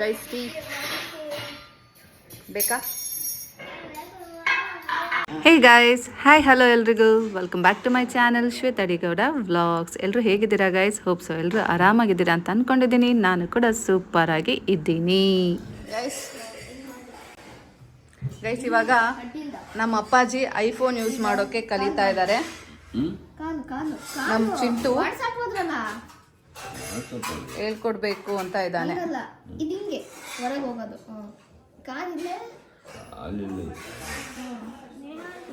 Guys tea ಬೇಕಾ? Hey guys hi hello ಎಲ್ರಿಗೂ. Welcome back to my channel Shweta Adigowda vlogs ಎಲ್ಲರೂ ಹೇಗಿದ್ದೀರಾ guys hope so ಎಲ್ಲರೂ ಆರಾಮಾಗಿದ್ದೀರಾ ಅಂತ ಅಂದ್ಕೊಂಡಿದ್ದೀನಿ ನಾನು ಕೂಡ ಸೂಪರ್ ಆಗಿ ಇದ್ದೀನಿ. ಗೈಸ್ ಗೈಸ್ ಇವಾಗ ನಮ್ಮ ಅಪ್ಪಾಜಿ ಐಫೋನ್ ಯೂಸ್ ಮಾಡೋಕ್ಕೆ ಕಲಿತಾ ಇದ್ದಾರೆ. ಕಾಲು ಕಾಲು ನಮ್ಮ ಚಿಂಟು ಹೇಳ್ಕೊಡ್ಬೇಕು ಅಂತ ಇದ್ದಾನೆ. ಅಲ್ಲ ಇದು ಹಿಂಗೆ. ಹೊರಗೆ ಹೋಗೋದು. ಹ್ಮ್. ಕಾಲಿಲ್ಲೇ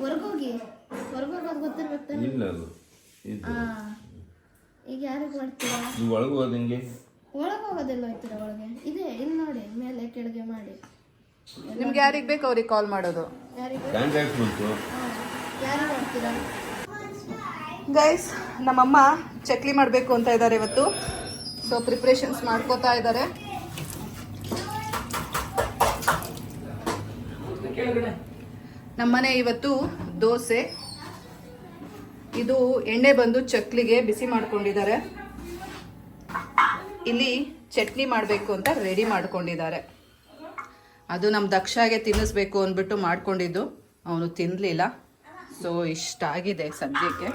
ಹೊರಗೋಗಿ ಹೊರಗೆ ಹೋಗೋದು ಗೊತ್ತಿರ್ಬೇಕು ತಾನೆ? ಇಲ್ಲ ಅದು. ಇದು. ಈಗ ಯಾರಿಗೆ ಮಾಡ್ತೀರಾ ನೀವು ಒಳಗೆ ಹೋದಂಗೆ ಒಳಗೆ ಹೋಗೋದೆಲ್ಲ ಹೋಯ್ತೀರಾ ಒಳಗೆ? ಇದೆ ಇಲ್ಲಿ ನೋಡಿ. ಮೇಲೆ ಕೆಳಗೆ ಮಾಡಿ. ನಿಮ್ಗೆ ಯಾರಿಗೆ ಬೇಕು ಅವ್ರಿಗೆ ಕಾಲ್ ಮಾಡೋದು. ಯಾರಿಗೆ ಕಾಂಟ್ಯಾಕ್ಟ್ ಬಂತು ಯಾರಿಗೆ ಮಾಡ್ತೀರಾ ಗೈಸ್ ನಮ್ಮಮ್ಮ ಚಕ್ಲಿ ಮಾಡಬೇಕು ಅಂತ ಇದ್ದಾರೆ ಇವತ್ತು. ಸೊ ಪ್ರಿಪ್ರೇಷನ್ಸ್ ಮಾಡ್ಕೋತಾ ಇದ್ದಾರೆ. ನಮ್ಮನೆ ಇವತ್ತು ದೋಸೆ. ಇದು ಎಣ್ಣೆ ಬಂದು ಚಕ್ಲಿಗೆ ಬಿಸಿ ಮಾಡ್ಕೊಂಡಿದ್ದಾರೆ. ಇಲ್ಲಿ ಚಟ್ನಿ ಮಾಡಬೇಕು ಅಂತ ರೆಡಿ ಮಾಡ್ಕೊಂಡಿದ್ದಾರೆ. ಅದು ನಮ್ಮ ದಕ್ಷಾಗೆ ತಿನ್ನಿಸ್ಬೇಕು ಅಂದ್ಬಿಟ್ಟು ಮಾಡ್ಕೊಂಡಿದ್ದು. ಅವನು ತಿನ್ನಲಿಲ್ಲ ಸೊ ಇಷ್ಟ ಆಗಿದೆ ಸದ್ಯಕ್ಕೆ.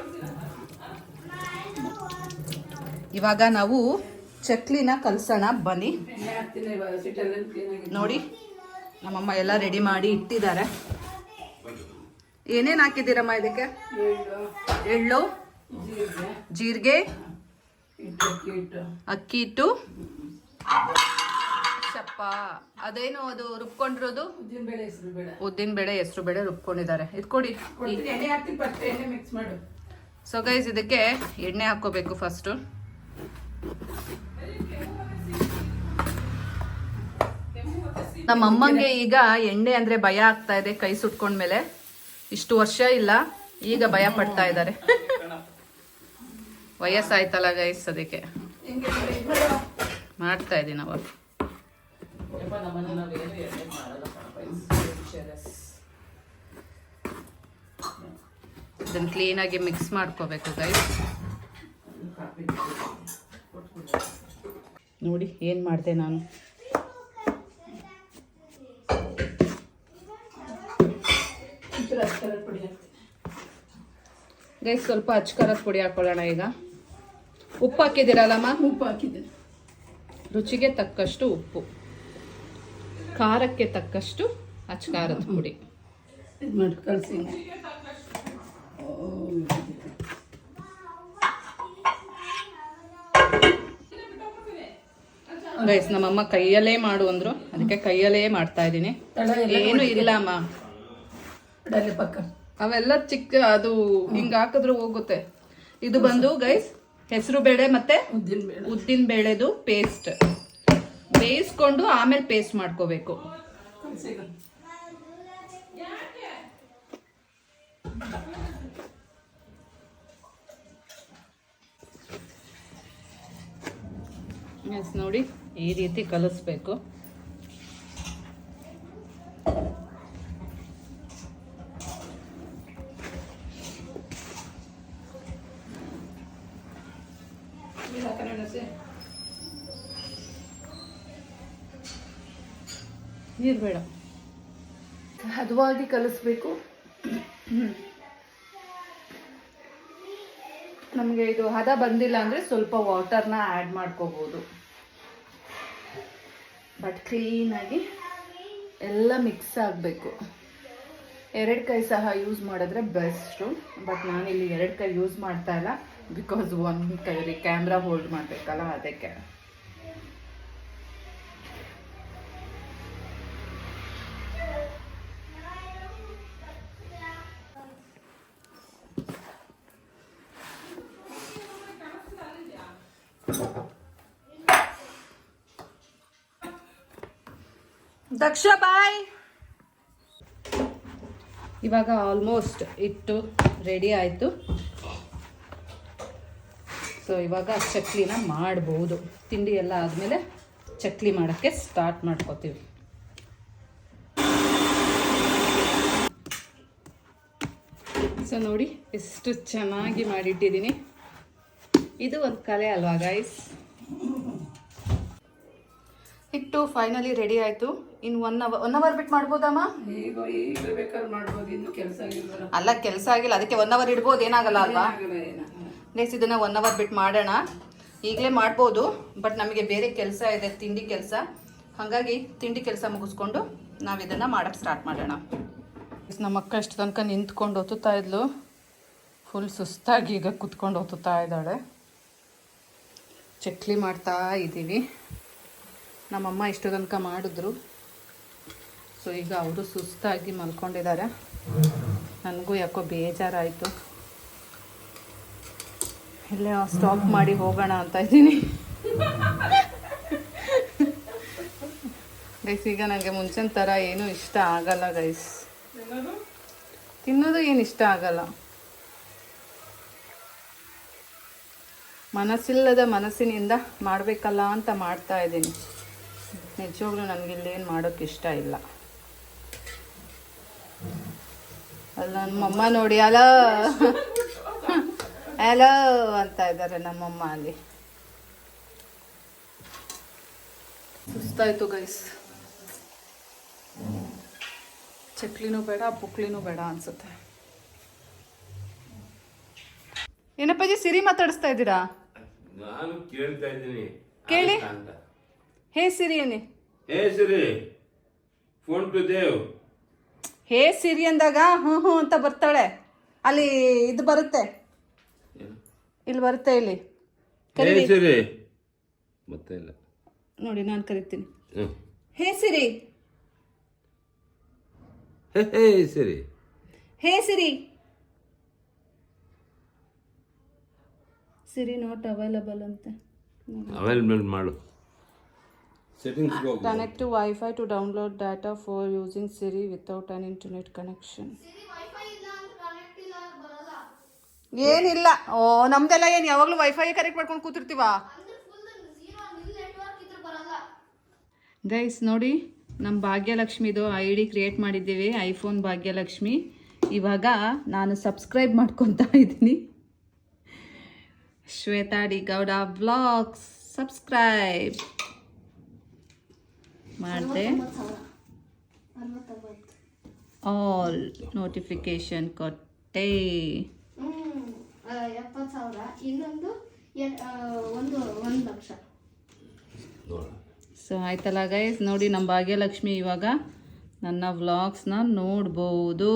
ಇವಾಗ ನಾವು ಚಕ್ಲಿನ ಕಲಸೋಣ ಬನ್ನಿ. ನೋಡಿ ನಮ್ಮಮ್ಮ ಎಲ್ಲ ರೆಡಿ ಮಾಡಿ ಇಟ್ಟಿದ್ದಾರೆ. ಏನೇನು ಹಾಕಿದ್ದೀರಮ್ಮ ಇದಕ್ಕೆ? ಎಳ್ಳು ಜೀರಿಗೆ ಅಕ್ಕಿ ಹಿಟ್ಟು. ಚಪ್ಪ ಅದೇನು ಅದು ರುಬ್ಕೊಂಡಿರೋದು? ಉದ್ದಿನ ಬೇಳೆ ಹೆಸರು ಬೇಳೆ ರುಬ್ಕೊಂಡಿದ್ದಾರೆ. ಇದು ಕೊಡಿ ಸೊ ಗೈಸ್ ಇದಕ್ಕೆ ಎಣ್ಣೆ ಹಾಕೋಬೇಕು ಫಸ್ಟು ನಮ್ಮ ಅಮ್ಮಂಗೆ ಈಗ ಎಣ್ಣೆ ಅಂದ್ರೆ ಭಯ ಆಗ್ತಾ ಇದೆ, ಕೈ ಸುಟ್ಕೊಂಡ್ಮೇಲೆ ಇಷ್ಟು ವರ್ಷ ಇಲ್ಲ, ಈಗ ಭಯ ಪಡ್ತಾ ಇದ್ದಾರೆ. ವಯಸ್ಸಾಯ್ತಲ್ಲ ಗೈಸ್ ಅದಕ್ಕೆ ಮಾಡ್ತಾ ಅವಾಗ ಇದನ್ನ ಕ್ಲೀನಾಗಿ ಮಿಕ್ಸ್ ಮಾಡ್ಕೋಬೇಕು ಗೈಸ್ ನೋಡಿ ಏನು ಮಾಡಿದೆ ನಾನು. ಗೈಸ್ ಸ್ವಲ್ಪ ಅಚ್ಕರದ ಪುಡಿ ಹಾಕೊಳ್ಳೋಣ ಈಗ. ಉಪ್ಪು ಹಾಕಿದ್ದೀರಲ್ಲಮ್ಮ? ಉಪ್ಪು ಹಾಕಿದೆ ರುಚಿಗೆ ತಕ್ಕಷ್ಟು ಉಪ್ಪು. ಖಾರಕ್ಕೆ ತಕ್ಕಷ್ಟು ಅಚ್ಕಾರದ ಪುಡಿ. ಇದು ಮಾಡಿ ಕಲಸಿ ಗೈಸ್ ನಮ್ಮಮ್ಮ ಕೈಯಲ್ಲೇ ಮಾಡು ಅಂದ್ರು. ಅದಕ್ಕೆ ಕೈಯಲ್ಲೇ ಮಾಡ್ತಾ ಇದ್ದೀನಿ. ಏನು ಇಲ್ಲ ಅಮ್ಮ ಪಕ್ಕ. ಅವೆಲ್ಲ ಚಿಕ್ಕ ಅದು ಹಿಂಗ ಹಾಕಿದ್ರೆ ಹೋಗುತ್ತೆ. ಇದು ಬಂದು ಗೈಸ್ ಹೆಸರು ಬೇಳೆ ಮತ್ತೆ ಉದ್ದಿನ ಬೇಳೆ. ಉದ್ದಿನ ಬೇಳೆದು ಪೇಸ್ಟ್ ಬೇಯಿಸ್ಕೊಂಡು ಆಮೇಲೆ ಪೇಸ್ಟ್ ಮಾಡ್ಕೋಬೇಕು. ನೋಡಿ ಈ ರೀತಿ ಕಲಿಸ್ಬೇಕು. ನೀರು ಬೇಡ. ಹದವಾಗಿ ಕಲಿಸ್ಬೇಕು. ನಮಗೆ ಇದು ಹದ ಬಂದಿಲ್ಲ ಅಂದರೆ ಸ್ವಲ್ಪ ವಾಟರ್ನ ಆ್ಯಡ್ ಮಾಡ್ಕೋಬೋದು. ಬಟ್ ಕ್ಲೀನಾಗಿ ಎಲ್ಲ ಮಿಕ್ಸ್ ಆಗಬೇಕು. ಎರಡು ಕೈ ಸಹ ಯೂಸ್ ಮಾಡಿದ್ರೆ ಬೆಸ್ಟು ಬಟ್ ನಾನು ಇಲ್ಲಿ ಎರಡು ಕೈ ಯೂಸ್ ಮಾಡ್ತಾ ಇಲ್ಲ. ಬಿಕಾಸ್ ಒಂದು ಕೈಯಲ್ಲಿ ಕ್ಯಾಮ್ರಾ ಹೋಲ್ಡ್ ಮಾಡಬೇಕಲ್ಲ, ಅದಕ್ಕೆ. ದಕ್ಷ ಬಾಯ್ ಇವಾಗ ಆಲ್ಮೋಸ್ಟ್ ಇಟ್ಟು ರೆಡಿ ಆಯಿತು. ಸೊ ಇವಾಗ ಚಕ್ಲಿನ ಮಾಡ್ಬೋದು. ತಿಂಡಿ ಎಲ್ಲ ಆದಮೇಲೆ ಚಕ್ಲಿ ಮಾಡೋಕ್ಕೆ ಸ್ಟಾರ್ಟ್ ಮಾಡ್ಕೋತೀವಿ. ಸೊ ನೋಡಿ, ಎಷ್ಟು ಚೆನ್ನಾಗಿ ಮಾಡಿಟ್ಟಿದ್ದೀನಿ. ಇದು ಒಂದು ಕಲೆ ಅಲ್ವಾ ಗೈಸ್ ಹಿಟ್ಟು ಫೈನಲಿ ರೆಡಿ ಆಯಿತು. ಇನ್ನು ಒನ್ ಅವರ್ ಒನ್ ಅವರ್ ಬಿಟ್ಟು ಮಾಡ್ಬೋದಮ್ಮ? ಅಲ್ಲ ಕೆಲಸ ಆಗಿಲ್ಲ. ಅದಕ್ಕೆ ಒನ್ ಅವರ್ ಇಡ್ಬೋದು. ಏನಾಗಲ್ಲ ಅಲ್ವಾ? ನೆಕ್ಸ್ಟ್ ಇದನ್ನ ಒನ್ ಅವರ್ ಬಿಟ್ಟು ಮಾಡೋಣ. ಈಗಲೇ ಮಾಡ್ಬೋದು ಬಟ್ ನಮಗೆ ಬೇರೆ ಕೆಲಸ ಇದೆ ತಿಂಡಿ ಕೆಲಸ. ಹಾಗಾಗಿ ತಿಂಡಿ ಕೆಲಸ ಮುಗಿಸ್ಕೊಂಡು ನಾವು ಇದನ್ನು ಮಾಡೋಕ್ಕೆ ಸ್ಟಾರ್ಟ್ ಮಾಡೋಣ. ನಮ್ಮ ಅಕ್ಕ ಇಷ್ಟು ತನಕ ನಿಂತ್ಕೊಂಡು ಒತ್ತುತ್ತಾ ಇದ್ಲು. ಫುಲ್ ಸುಸ್ತಾಗಿ ಈಗ ಕುತ್ಕೊಂಡು ಒತ್ತುತ್ತಾ ಇದ್ದಾಳೆ. ಚಕ್ಲಿ ಮಾಡ್ತಾ ಇದ್ದೀವಿ ನಮ್ಮಮ್ಮ ಇಷ್ಟು ತನಕ ಮಾಡಿದ್ರು. ಸೊ ಈಗ ಅವರು ಸುಸ್ತಾಗಿ ಮಲ್ಕೊಂಡಿದ್ದಾರೆ. ನನಗೂ ಯಾಕೋ ಬೇಜಾರಾಯಿತು. ಇಲ್ಲೇ ಸ್ಟಾಪ್ ಮಾಡಿ ಹೋಗೋಣ ಅಂತ ಇದ್ದೀನಿ. ಗೈಸ್ ಈಗ ನನಗೆ ಮುಂಚಿನ ಥರ ಏನೂ ಇಷ್ಟ ಆಗಲ್ಲ ಗೈಸ್ ತಿನ್ನೋದು ಏನು ಇಷ್ಟ ಆಗಲ್ಲ. ಮನಸ್ಸಿಲ್ಲದ ಮನಸ್ಸಿನಿಂದ ಮಾಡಬೇಕಲ್ಲ ಅಂತ ಮಾಡ್ತಾ ಇದ್ದೀನಿ. ನಿಜವಾಗ್ಲೂ ನನಗೆ ಇಲ್ಲೇನು ಮಾಡೋಕ್ಕೆ ಇಷ್ಟ ಇಲ್ಲ. ಅಲ್ಲ ನಮ್ಮಮ್ಮ ನೋಡಿ ಅಲೋ ಹಲೋ ಅಂತ ಇದ್ದಾರೆ ನಮ್ಮಮ್ಮ ಅಲ್ಲಿ. ಸುಸ್ತಾಯ್ತು ಗೈಸ್ ಚಕ್ಲಿನೂ ಬೇಡ ಪುಕ್ಲಿನೂ ಬೇಡ ಅನ್ಸುತ್ತೆ. ಏನಪ್ಪಾಜಿ ಸಿರಿ ಮಾತಾಡಿಸ್ತಾ ಇದ್ದೀರಾ? ನಾನು ಕೇಳ್ತಾ ಇದ್ದೀನಿ. ಕೇಳಿ. ಹೇ ಸಿರಿ ಏನಿ hey Siri phone to Dev. Hey Siri ಅಂದಾಗ ಹ್ಞೂ ಹ್ಞೂ ಅಂತ ಬರ್ತಾಳೆ. ಅಲ್ಲಿ ಇದು ಬರುತ್ತೆ. ಇಲ್ಲಿ ಬರುತ್ತೆ ಇಲ್ಲಿ. ಹೇ ಸರಿ. ಮತ್ತೆ ಇಲ್ಲ. ನೋಡಿ ನಾನು ಕರಿತೀನಿ. Hey Siri. ಹೇ ಸರಿ. Hey Siri. Siri not available ಅಂತೆ. ಅವೈಲಬಲ್ ಮಾಡು. ಸೆಟ್ಟಿಂಗ್ಸ್ ಹೋಗು connect to wifi to download data for using Siri without an internet connection ಏನಿಲ್ಲ. ಓ ನಮ್ದೆಲ್ಲ ಏನು ಯಾವಾಗಲೂ ವೈಫೈ ಕನೆಕ್ಟ್ ಮಾಡ್ಕೊಂಡು ಕೂತಿರ್ತೀವ? ಗೈಸ್ ನೋಡಿ ನಮ್ಮ ಭಾಗ್ಯಲಕ್ಷ್ಮಿದು ಐ ಡಿ ಕ್ರಿಯೇಟ್ ಮಾಡಿದ್ದೀವಿ ಐಫೋನ್ ಭಾಗ್ಯಲಕ್ಷ್ಮಿ. ಇವಾಗ ನಾನು ಸಬ್ಸ್ಕ್ರೈಬ್ ಮಾಡ್ಕೊತಾ ಇದ್ದೀನಿ. Shweta D Gowda blogs subscribe ಮಾಡಿದೆ. ಆಲ್ ನೋಟಿಫಿಕೇಶನ್ ಕೊಟ್ಟೆ. ಎಪ್ಪತ್ತು ಇನ್ನೊಂದು ಒಂದು ಒಂದು ಲಕ್ಷ ಸೊ ಆಯ್ತಲ್ಲ ಗೈಸ್ ನೋಡಿ ನಮ್ಮ ಭಾಗ್ಯಲಕ್ಷ್ಮಿ ಇವಾಗ ನನ್ನ ವ್ಲಾಗ್ಸ್ನ ನೋಡ್ಬೋದು.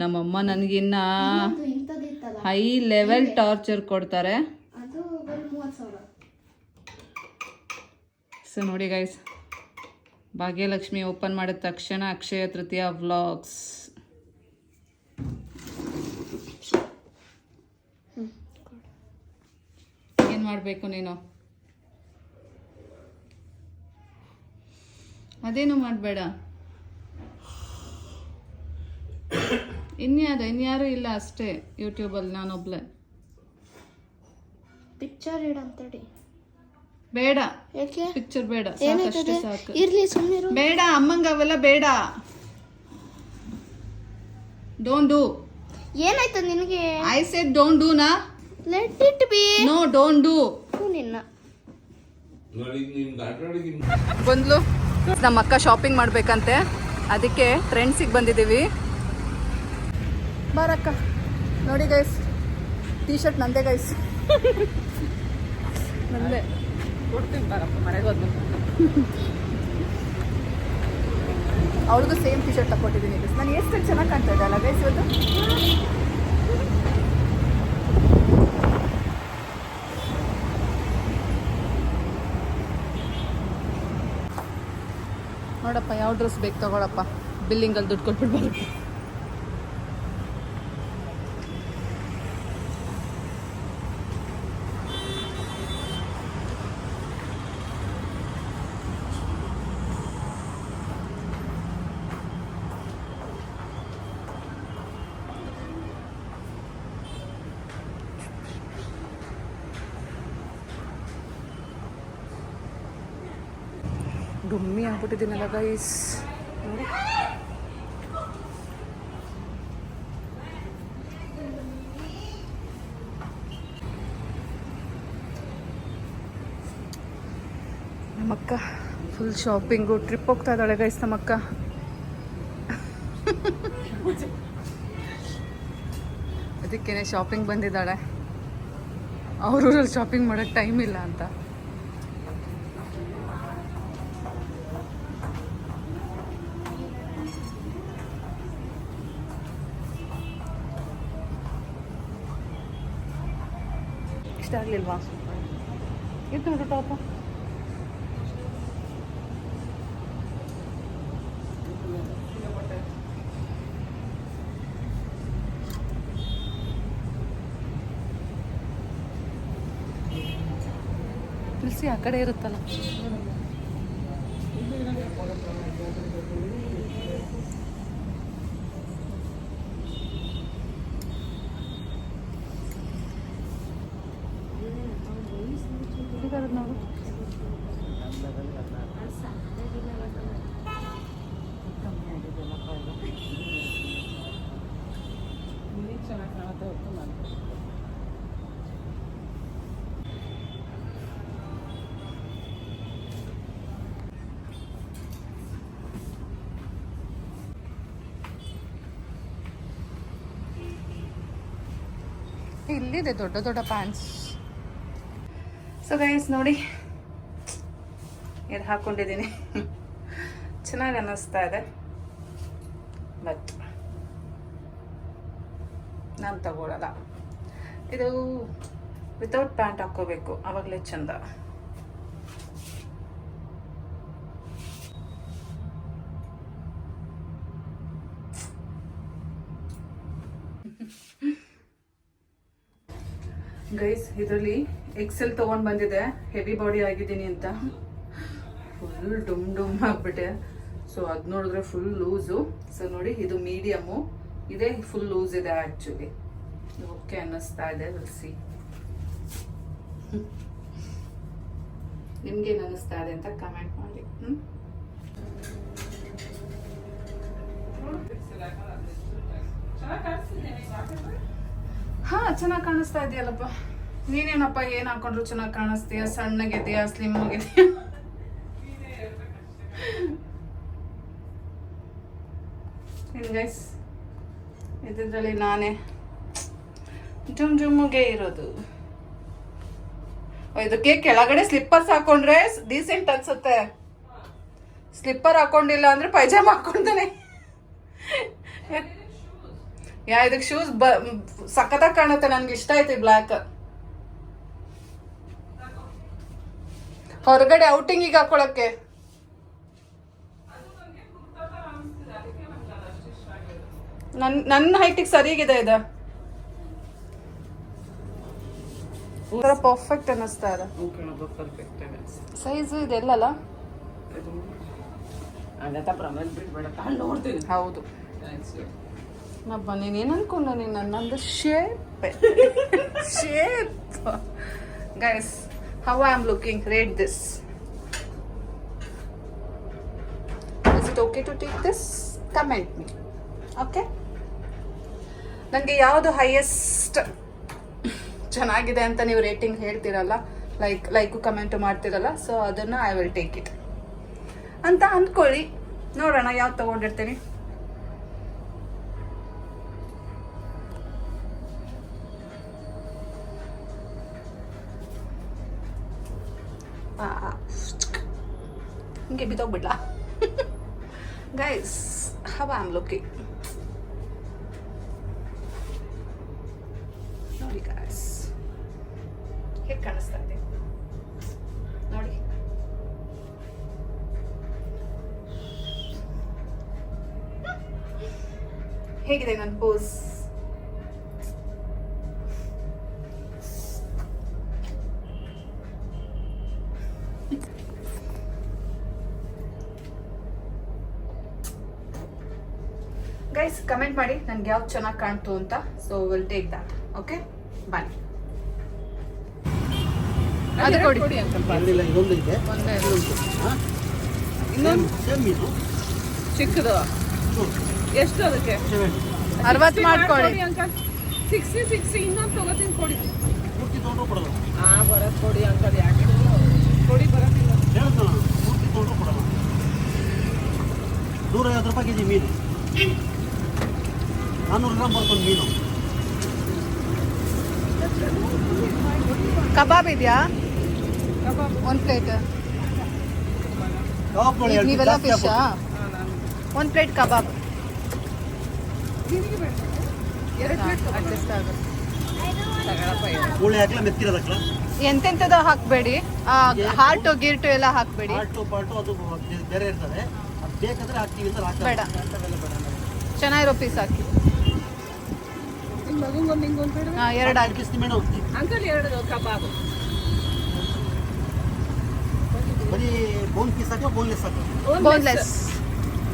ನಮ್ಮಮ್ಮ ನನಗಿನ್ನ ಹೈ ಲೆವೆಲ್ ಟಾರ್ಚರ್ ಕೊಡ್ತಾರೆ. ಸೊ ನೋಡಿ ಗೈಸ್ ಭಾಗ್ಯಲಕ್ಷ್ಮಿ ಓಪನ್ ಮಾಡಿದ ತಕ್ಷಣ ಅಕ್ಷಯ ತೃತೀಯ ವ್ಲಾಗ್ಸ್. ಏನು ಮಾಡಬೇಕು ನೀನು? ಅದೇನು ಮಾಡಬೇಡ. ಇನ್ಯಾರು ಇನ್ಯಾರು ಇಲ್ಲ ಅಷ್ಟೇ ಯೂಟ್ಯೂಬಲ್ಲಿ ನಾನೊಬ್ಳೆ. ಪಿಕ್ಚರ್ ಇಡಂತಡಿ. ಬೇಡ. ಯಾಕೆ? ಪಿಕ್ಚರ್ ಬೇಡ. ಸಾಕಷ್ಟೇ ಸಾಕು. ಇರ್ಲಿ ಸುಮ್ಮನೆ ಬೇಡ ಅಮ್ಮಂಗ ಅವೆಲ್ಲ ಬೇಡ. ಡೋಂಟ್ ಡೂ ಏನಾಯ್ತು ನಿನಗೆ? ಐ ಸೆಡ್ ಡೋಂಟ್ ಡೂ ನಾ? Let it be no don't do ನಿನ್ನ. ಬಂದ್ಲು. ನಮ್ಮ ಅಕ್ಕ ಶಾಪಿಂಗ್ ಮಾಡ್ಬೇಕಂತೆ. ಅದಕ್ಕೆ ಟ್ರೆಂಡ್ಸಿಗೆ ಬಂದಿದ್ದೀವಿ. ಬಾರಕ್ಕ. ನೋಡಿ ಗೈಸ್ ಟೀ ಶರ್ಟ್ ನಂದೇ ಗೈಸ್ ನಂದೇ. ಕೊಡ್ತೀನಿ ಬಾರಪ್ಪ ಮನೆಗೆ ಹೋದ್ಮೇಲೆ. ಅವ್ಳಿಗೂ ಸೇಮ್ ಟಿ ಶರ್ಟ್ ತಗೊಟ್ಟಿದ್ದೀನಿ ಗೈಸ್ ನಾನು ಎಷ್ಟು ಚೆನ್ನಾಗಿ ಕಾಣ್ತಾ ಇದೆ ಅಲ್ಲ ಇವತ್ತು? ನೋಡಪ್ಪ ಯಾವ ಡ್ರೆಸ್ ಬೇಕು ತಗೊಳಪ್ಪ. ಬಿಲ್ಲಿಂಗಲ್ಲಿ ದುಡ್ಡು ಕೊಟ್ಬಿಡ್ಬಾರ್ದು. ಆಗ್ಬಿಟ್ಟಿದ್ದೀನಲ್ಲ ಗೈಸ್ ನೋಡಿ ನಮ್ಮಕ್ಕ ಫುಲ್ ಶಾಪಿಂಗು ಟ್ರಿಪ್ ಹೋಗ್ತಾ ಇದ್ದಾಳೆ ಗೈಸ್ ನಮ್ಮಕ್ಕ. ಅದಕ್ಕೇನೆ ಶಾಪಿಂಗ್ ಬಂದಿದ್ದಾಳೆ. ಅವ್ರೂರಲ್ಲಿ ಶಾಪಿಂಗ್ ಮಾಡೋಕ್ಕೆ ಟೈಮ್ ಇಲ್ಲ ಅಂತ. ಇದು ನೋಡು ಟಾಪ ತುಳಸಿ ಆ ಕಡೆ ಇರುತ್ತಲ್ಲ ಇದಾರದ್ ನೋಡು ಇಲ್ಲಿದೆ ದೊಡ್ಡ ದೊಡ್ಡ ಪ್ಯಾಂಟ್ಸ್ ಸೊ ಗೈಸ್ ನೋಡಿ. ಇದು ಹಾಕೊಂಡಿದ್ದೀನಿ. ಚೆನ್ನಾಗಿ ಅನ್ನಿಸ್ತಾ ಇದೆ. ಬಟ್ ನಾನು ತಗೊಳ್ಳಲ್ಲ ಇದು ವಿತೌಟ್ ಪ್ಯಾಂಟ್ ಹಾಕ್ಕೋಬೇಕು ಆವಾಗಲೇ ಚಂದ. ಗೈಸ್ ಇದರಲ್ಲಿ ಎಕ್ಸೆಲ್ ತೊಗೊಂಡು ಬಂದಿದೆ. ಹೆವಿ ಬಾಡಿ ಆಗಿದ್ದೀನಿ ಅಂತ. ಫುಲ್ ಡುಮ್ ಡುಮ್ ಆಗಿಬಿಟ್ಟೆ. ಸೊ ಅದು ನೋಡಿದ್ರೆ ಫುಲ್ ಲೂಸು ಸೊ ನೋಡಿ, ಇದು ಮೀಡಿಯಮು ಇದೇ ಫುಲ್ ಲೂಸ್ ಇದೆ ಆ್ಯಕ್ಚುಲಿ ಓಕೆ ಅನ್ನಿಸ್ತಾ ಇದೆ ಸಿ ನಿಮ್ಗೇನು ಅನ್ನಿಸ್ತಾ ಇದೆ ಅಂತ ಕಮೆಂಟ್ ಮಾಡಿ ಹ್ಞೂ ಹಾ, ಚೆನ್ನಾಗಿ ಕಾಣಿಸ್ತಾ ಇದೆಯಲ್ಲಪ್ಪ. ನೀನೇನಪ್ಪ, ಏನ್ ಹಾಕೊಂಡ್ರು ಚೆನ್ನಾಗಿ ಕಾಣಿಸ್ತೀಯ? ಸಣ್ಣಗಿದೆಯಾ ಸ್ಲಿಮ್ ಆಗಿದೆಯಾ ಗೈಸ್ ಇದ್ರಲ್ಲಿ ನಾನೇ ಜುಮ್ ಜುಮ್ಗೆ ಇರೋದು. ಇದಕ್ಕೆ ಕೆಳಗಡೆ ಸ್ಲಿಪ್ಪರ್ಸ್ ಹಾಕೊಂಡ್ರೆ ಡೀಸೆಂಟ್ ಅನ್ಸುತ್ತೆ. ಸ್ಲಿಪ್ಪರ್ ಹಾಕೊಂಡಿಲ್ಲ ಅಂದ್ರೆ ಪೈಜಾಮ ಹಾಕೊಂತಾನೆ. ಯಾ, ಇದಕ್ಕೆ ಶೂಸ್ ಬ, ಸಖತ್ತಾಗಿ ಕಾಣುತ್ತೆ, ನನ್ಗೆ ಇಷ್ಟ ಆಯ್ತು ಬ್ಲ್ಯಾಕ್ ಹೊರಗಡೆ ಔಟಿಂಗಿಗೆ ಹಾಕೊಳಕ್ಕೆ ನನ್ ನನ್ನ ಹೈಟಿಗೆ ಸರಿಯಾಗಿದೆ ಇದು. ಒಂಥರ ಪರ್ಫೆಕ್ಟ್ ಅನ್ನಿಸ್ತಾ ಇದೆ. ಸೈಜು ಇದೆಲ್ಲಲ್ಲ? ಹೌದು. ನಬ್ಬ ನೀನು ಏನು ಅನ್ಕೊಂಡ ನೀನು ನನ್ನೊಂದು shape shape guys how I am looking rate this is it okay to take this comment me okay ನನಗೆ ಯಾವುದು ಹೈಯೆಸ್ಟ್ ಚೆನ್ನಾಗಿದೆ ಅಂತ ನೀವು ರೇಟಿಂಗ್ ಹೇಳ್ತೀರಲ್ಲ ಲೈಕ್ ಲೈಕು ಕಮೆಂಟು ಮಾಡ್ತೀರಲ್ಲ ಸೊ ಅದನ್ನು ಐ ವಿಲ್ ಟೇಕ್ ಇಟ್ ಅಂತ ಅಂದ್ಕೊಳ್ಳಿ. ನೋಡೋಣ ಯಾವ್ದು ತೊಗೊಂಡಿರ್ತೀನಿ. ಹಿಂಗೆ ಬಿದ್ದೋಗ್ಬಿಡ್ಲಾ? ಗೈಸ್ ಹವ ಆಮ್ ಲುಕಿಂಗ್ ಕಾಣಿಸ್ತಾ ಇದೆ. ನೋಡಿ. ಹೇಗಿದೆ ನನ್ನ ಪೋಸ್ ಗೈಸ್ ಕಮೆಂಟ್ ಮಾಡಿ. ನನ್ಗೆ ಯಾವ್ದು ಚೆನ್ನಾಗಿ ಕಾಣ್ತು ಅಂತ. So will take that okay bye ಅದು ಕೊಡಿ. ಇಲ್ಲ ಇದೊಂದು ಇದೆ. ಇನ್ನೊಂದು? ಚಿಕ್ಕದು. ಎಷ್ಟು ಅದಕ್ಕೆ? ಅರವತ್ತು ಮಾಡ್ಕೊಳ್ಳಿ ಸಿಕ್ಸ್ಟಿ ಸಿಕ್ಸ್ಟಿ ಇನ್ನೊಂದು ತಗೋತೀನಿ ಕೊಡಿ. ಆ ಬರತ್ ಕೊಡಿ ಅಂಕಲ್ ಯಾಕೆ ಕೊಡಿ ಬರತ್ತಿಲ್ಲ ಹೇಳ್ತಾನ ಐವತ್ತು ತೊಗೊಂಡ್ರು ಕೊಡೋದು ನೂರೈವತ್ತು ರೂಪಾಯಿ ಕೆಜಿ ಮೀನು. ನಾನ್ನೂರು ಗ್ರಾಮ್ ಬರ್ತದೆ ಮೀನು. ಕಬಾಬ್ ಇದೆಯಾ? ಒಂದು ಪ್ಲೇಟ್ ನೀವೆಲ್ಲ ಫಿಶಾ. ಒಂದು ಪ್ಲೇಟ್ ಕಬಾಬ್ ಅಡ್ಜಸ್ಟ್ ಆಗುತ್ತೆ ಎಂತೆಂಥದ್ದು ಹಾಕಬೇಡಿ. ಹಾರ್ಟು ಗಿರ್ಟು ಎಲ್ಲ ಹಾಕಬೇಡಿ. ಪಾಲ್ಟು ಪಾಲ್ಟು ಅದು ಬೇರೆ ಇರ್ತದೆ. ಅದು ಬೇಕಾದ್ರೆ ಹಾಕ್ತೀವಿ ಅಂತ ಹಾಕ್ತಾರೆ ಬೇಡ. ಚೆನ್ನಾಗಿರೋ ಪೀಸ್ ಹಾಕಿ. ಎರಡು ಹಾಕಿ. ಕಿಸ್ತಿ ಮೇಣು ಅಂಕಲ್ ಎರಡು ಕಬಾಬು. ಬರೀ ಬೋನ್ ಪೀಸ್ ಹಾಕೋ ಬೋನ್ಲೆಸ್ ಹಾಕೋ ಬೋನ್ಲೆಸ್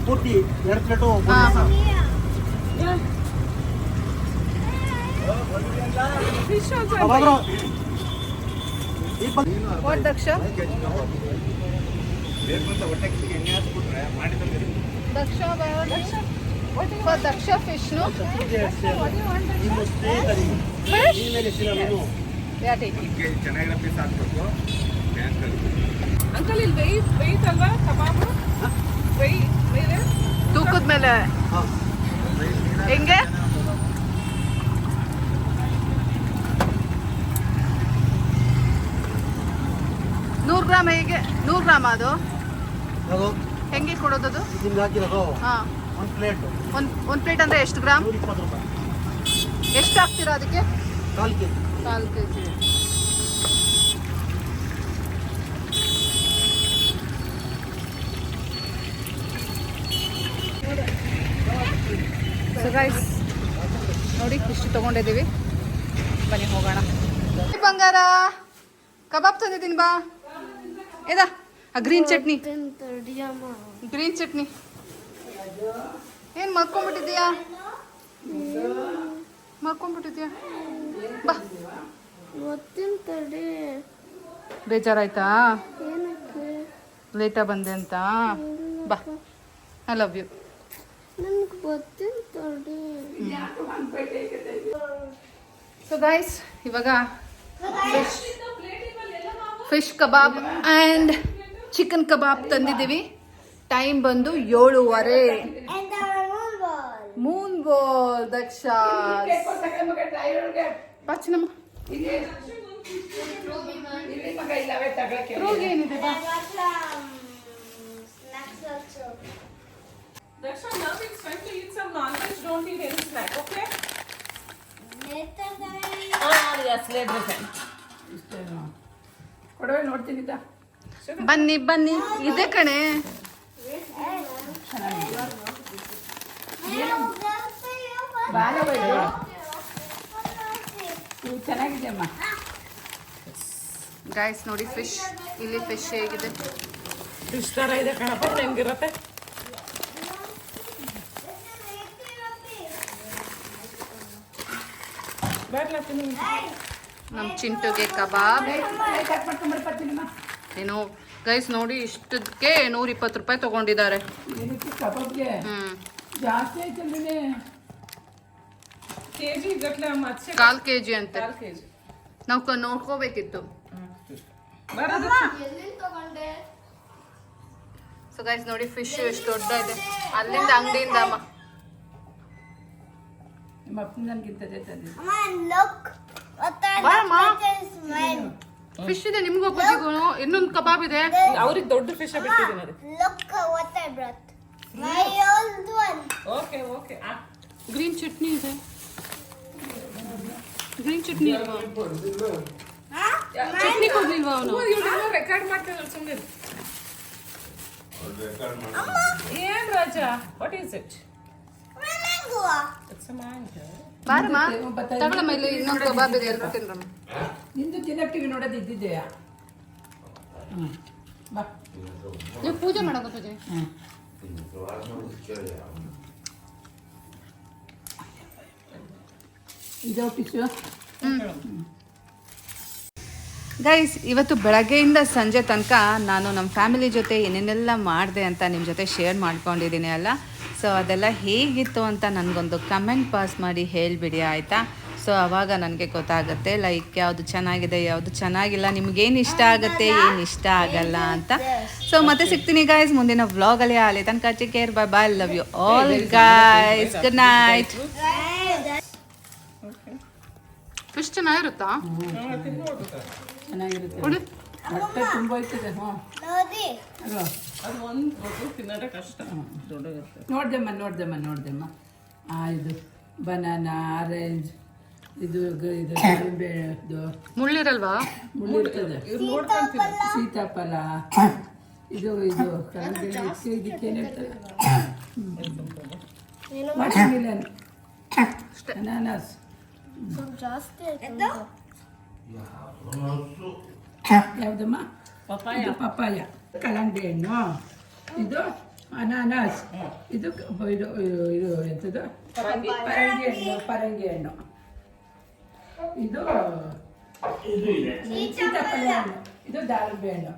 ಪೂರ್ತಿ ಎರಡು ಪ್ಲೇಟು ಹಾ. ಫಿಶ್ ಆಲ್ಸೋ ಕಬಾಬ್ರು ಈ ಬಂದು ವಾಟ್ ದಕ್ಷ? ದಕ್ಷ ದಕ್ಷ For ದಕ್ಷ ಫಿಶ್ನು ನಿಮ್ಮ ಸ್ನೇಹಿತರಿ ಈ ಮೇಲೆ ಸಿಗೋ ಮೀನು ಯಾಟಿ ಅಂಕಲ್ ಇಲ್ಲಿ ವೆಯ್ಟ್ ವೆಯ್ಟ್ ಅಲ್ವಾ? ಕಬಾಬು? ವೆಯ್ಟ್ ಮೇಲೆ ತೂಕದ ಮೇಲೆ. ಹೆಂಗೆ? ನೂರು ಗ್ರಾಮ್ ಹೇಗೆ? ನೂರು ಗ್ರಾಮ್ ಅದು? ಅದು? ಹೆಂಗೆ ನಿಮ್ಗೆ ಹಾಕಿರೋದು? ಹಾಂ. ಒಂದು ಪ್ಲೇಟು. ಒಂದು ಒಂದು ಪ್ಲೇಟ್ ಅಂದರೆ ಎಷ್ಟು ಗ್ರಾಮ್? ಎಷ್ಟು ಹಾಕ್ತೀರಾ ಅದಕ್ಕೆ? ಕಾಲು ಕೆ ಜಿ ಕಾಲು ಕೆ ಜಿ ಸೊ ಗೈಸ್ ನೋಡಿ ಇಷ್ಟು ತೊಗೊಂಡಿದ್ದೀವಿ. ಬನ್ನಿ ಹೋಗೋಣ. ಬಂಗಾರ ಕಬಾಬ್ ತಂದಿದ್ದೀನಿ ಬಾ. ಏದಾ ಆ ಗ್ರೀನ್ ಚಟ್ನಿ. ಗ್ರೀನ್ ಚಟ್ನಿ. ಏನು ಮಲ್ಕೊಂಬಿಟ್ಟಿದ್ಯಾ ಮಲ್ಕೊಂಬಿಟ್ಟಿದ್ಯಾ ಬಾ. ಬೇಜಾರಾಯ್ತಾ? ಲೇಟಾ ಲೇಟಾಗಿ ಬಂದೆ ಅಂತ. ಬಾ. I love you so guys ಇವಾಗ fish fish kebab and chicken ಕಬಾಬ್ ತಂದಿದ್ದೀವಿ. ಟೈಮ್ ಬಂದು ಏಳುವರೆ. ಮೂನ್ ಬಾಲ್ ದಕ್ಷ ಪಚ್ಚನಮ್ಮ ರೋಗಿ ಏನಿದೆ? Daksha, now it's time to eat some non-veg. Don't eat any snack, okay? Ah, yes, later time. ಕೊಡವೆ ನೋಡ್ತೀನಿ ಬನ್ನಿ ಬನ್ನಿ ಇದೆ ಕಣೆ ಚೆನ್ನಾಗಿದೆಯಮ್ಮ ಗೈಸ್ ನೋಡಿ ಫಿಶ್ ಇಲ್ಲಿ ಫಿಶ್ ಹೇಗಿದೆ ಫಿಶ್ ಥರ ಇದೆ ಕಣಪ್ಪ ಹೆಂಗಿರುತ್ತೆ ನಮ್ಮ ಚಿಂಟುಗೆ ಕಬಾಬ್. ಏನು ಗೈಸ್ ನೋಡಿ ಇಷ್ಟಕ್ಕೆ ನೂರ ಇಪ್ಪತ್ತು ರೂಪಾಯಿ ತಗೊಂಡಿದ್ದಾರೆ. ಕಾಲ್ ಕೆ ಜಿ ಅಂತ. ನಾವು ಕ- ನೋಡ್ಕೋಬೇಕಿತ್ತು. ಸೊ ಗೈಸ್ ನೋಡಿ ಫಿಶ್ ಎಷ್ಟು ದೊಡ್ಡ ಇದೆ ಅಲ್ಲಿಂದ ಅಂಗಡಿಯಿಂದ ಅಮ್ಮ ನಿಮ್ಮ ಅಪ್ಪನ ನನಗಿಂತ ತಂದಿದ್ದು ಬಾರಮ್ಮ ಫಿಶ್ ಇದೆ ನಿಮ್ಗೂ ಒಬ್ಬರಿಗೂ ಇನ್ನೊಂದು ಕಬಾಬ್ ಇದೆ. ಅವ್ರಿಗೆ ದೊಡ್ಡ ಫಿಶ್ ಬಿಟ್ಟಿದ್ದೀನಿ ಅದಕ್ಕೆ Look what I brought. My old one. Okay okay green chutney ಇದೆ. ಗ್ರೀನ್ ಚಟ್ನಿ ಇಲ್ವಾ? ಚಟ್ನಿ ಕೊಡ್ಲಿಲ್ವಾ ಅವನು? ರೆಕಾರ್ಡ್ ಮಾಡ್ತಿದ್ರು ಸುಮ್ಮನೆ ಏನ್ ರಾಜ what is it it's a mango ಬಾರಮ್ಮ. ತಗೊಳಮ್ಮ ಇಲ್ಲಿ ಇನ್ನೊಂದು ಕಬಾಬ್ ಇದೆ ಎರಡು ತಿನ್ರಮ್ಮ. ನಿಂದು ನೋಡೋದು ಇದ್ದಿದ್ದೆಯಾ ಬಾ. ನೀವು ಪೂಜೆ ಮಾಡೋದು ಪೂಜೆ. ಇದು ಟಿಶ್ಯೂ ಗೈಸ್ ಇವತ್ತು ಬೆಳಗ್ಗೆಯಿಂದ ಸಂಜೆ ತನಕ ನಾನು ನಮ್ಮ ಫ್ಯಾಮಿಲಿ ಜೊತೆ ಏನೇನೆಲ್ಲ ಮಾಡಿದೆ ಅಂತ ನಿಮ್ಮ ಜೊತೆ ಶೇರ್ ಮಾಡ್ಕೊಂಡಿದ್ದೀನಿ ಅಲ್ಲ? ಸೊ ಅದೆಲ್ಲ ಹೇಗಿತ್ತು ಅಂತ ನನಗೊಂದು ಕಮೆಂಟ್ ಪಾಸ್ ಮಾಡಿ ಹೇಳಿಬಿಡಿ ಆಯಿತಾ? ಸೊ ಅವಾಗ ನನಗೆ ಗೊತ್ತಾಗುತ್ತೆ ಲೈಕ್ ಯಾವುದು ಚೆನ್ನಾಗಿದೆ ಯಾವುದು ಚೆನ್ನಾಗಿಲ್ಲ ನಿಮ್ಗೇನು ಇಷ್ಟ ಆಗುತ್ತೆ ಏನು ಇಷ್ಟ ಆಗಲ್ಲ ಅಂತ. ಸೊ ಮತ್ತೆ ಸಿಗ್ತೀನಿ ಗಾಯ್ಸ್ ಮುಂದಿನ ವ್ಲಾಗಲ್ಲಿ ಅಲ್ಲಿ ತನಕ take care bye bye love you all guys good night fish ಚೆನ್ನಾಗಿರುತ್ತಾ? ಚೆನ್ನಾಗಿರುತ್ತೆ. ಹೊಟ್ಟೆ ತುಂಬ ಹೋಯ್ತದೆ ಹಾಂ ಅಲ್ವಾ? ಅದು ಒಂದು ದೊಡ್ಡ ತಿನ್ನೋದೇ ಕಷ್ಟ. ದೊಡ್ಡದಿರುತ್ತೆ ನೋಡ್ದೆಮ್ಮ ನೋಡ್ದೆಮ್ಮ ನೋಡ್ದೆಮ್ಮ. ಆ ಇದು ಬನಾನಾ ಆರೆಂಜ್ ಇದು ಗ- ಇದು ದಾಳಿಂಬೆ ಇದು ಮುಳ್ಳಿರಲ್ವಾ? ಮುಳ್ಳಿರ್ತದೆ ಇವ್ರು ನೋಡ್ಕೊಂತೀನಿ ಸೀತಾಫಲ ಇದು ಇದು ಕರಂಬೆ ಇದಕ್ಕೆ ಇದಕ್ಕೇನು ಇರ್ತದೆ? ವಾಟರ್ ಮಿಲನ್ ಅನಾನಸ್ ಜಾಸ್ತಿ ಯಾವುದಮ್ಮ? ಪಪ್ಪಾಯ. ಪಪ್ಪಾಯ. ಕಲ್ಲಂಗಡಿ ಹಣ್ಣು ಇದು ಅನಾನಸ್. ಇದು ಇದು ಇದು- ಇದು ಎಂಥದ್ದು ಪರಂಗಿ. ಹಣ್ಣು ಪರಂಗಿ ಹಣ್ಣು ಇದು ಸೀತಾಫಲ. ಹಣ್ಣು ಇದು ದಾಳಿಂಬೆ ಹಣ್ಣು.